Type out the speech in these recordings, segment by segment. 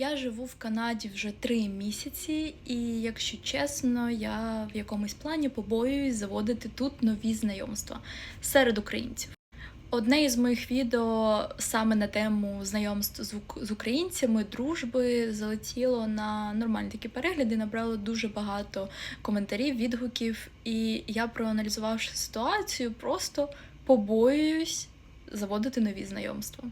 Я живу в Канаді вже три місяці, і якщо чесно, я в якомусь плані побоююсь заводити тут нові знайомства серед українців. Одне із моїх відео саме на тему знайомств з, українцями, дружби залетіло на нормальні такі перегляди, набрало дуже багато коментарів, відгуків. І я, проаналізувавши ситуацію, просто побоююсь заводити нові знайомства.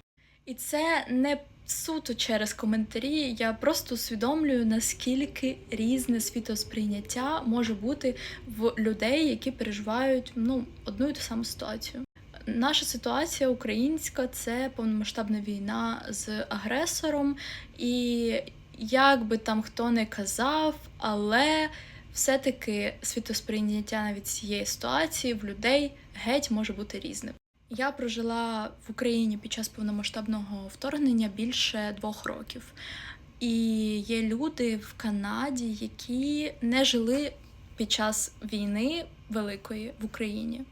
І це не суто через коментарі. Я просто усвідомлюю, наскільки різне світосприйняття може бути в людей, які переживають ну, одну і ту саму ситуацію. Наша ситуація українська це повномасштабна війна з агресором, і як би там хто не казав, але все-таки світосприйняття навіть цієї ситуації в людей геть може бути різним. Я прожила в Україні під час повномасштабного вторгнення більше двох років. І є люди в Канаді, які не жили під час війни великої в Україні.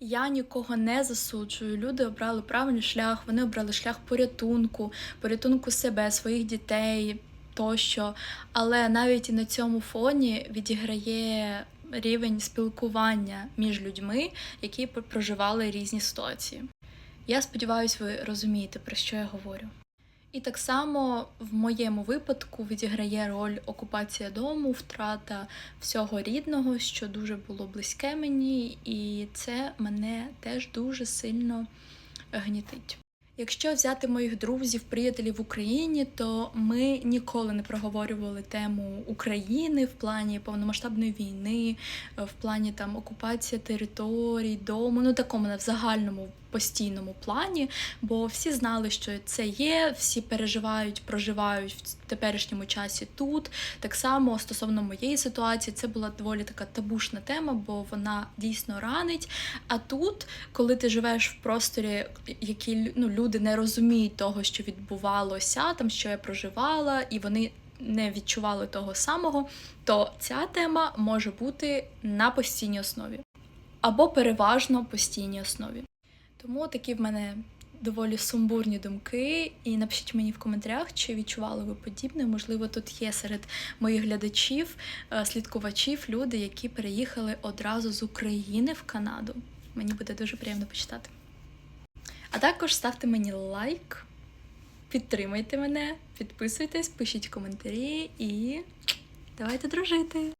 Я нікого не засуджую. Люди обрали правильний шлях, вони обрали шлях порятунку, порятунку себе, своїх дітей тощо. Але навіть і на цьому фоні відіграє рівень спілкування між людьми, які пр- проживали різні ситуації. Я сподіваюся, ви розумієте, про що я говорю. І так само в моєму випадку відіграє роль окупація дому, втрата всього рідного, що дуже було близьке мені, і це мене теж дуже сильно гнітить. Якщо взяти моїх друзів, приятелів в Україні, то ми ніколи не проговорювали тему України в плані повномасштабної війни, е, в плані там окупація територій, дому, ну такому на загальному постійному плані, бо всі знали, що це є, всі переживають, проживають в теперішньому часі тут. Так само стосовно моєї ситуації, це була доволі така табушна тема, бо вона дійсно ранить. А тут, коли ти живеш в просторі, які ну, люди не розуміють того, що відбувалося, там що я проживала, і вони не відчували того самого, то ця тема може бути на постійній основі або переважно постійній основі. Тому такі в мене доволі сумбурні думки. І напишіть мені в коментарях, чи відчували ви подібне. Можливо, тут є серед моїх глядачів, е, слідкувачів, люди, які переїхали одразу з України в Канаду. Мені буде дуже приємно почитати. А також ставте мені лайк, підтримайте мене, підписуйтесь, пишіть коментарі і давайте дружити!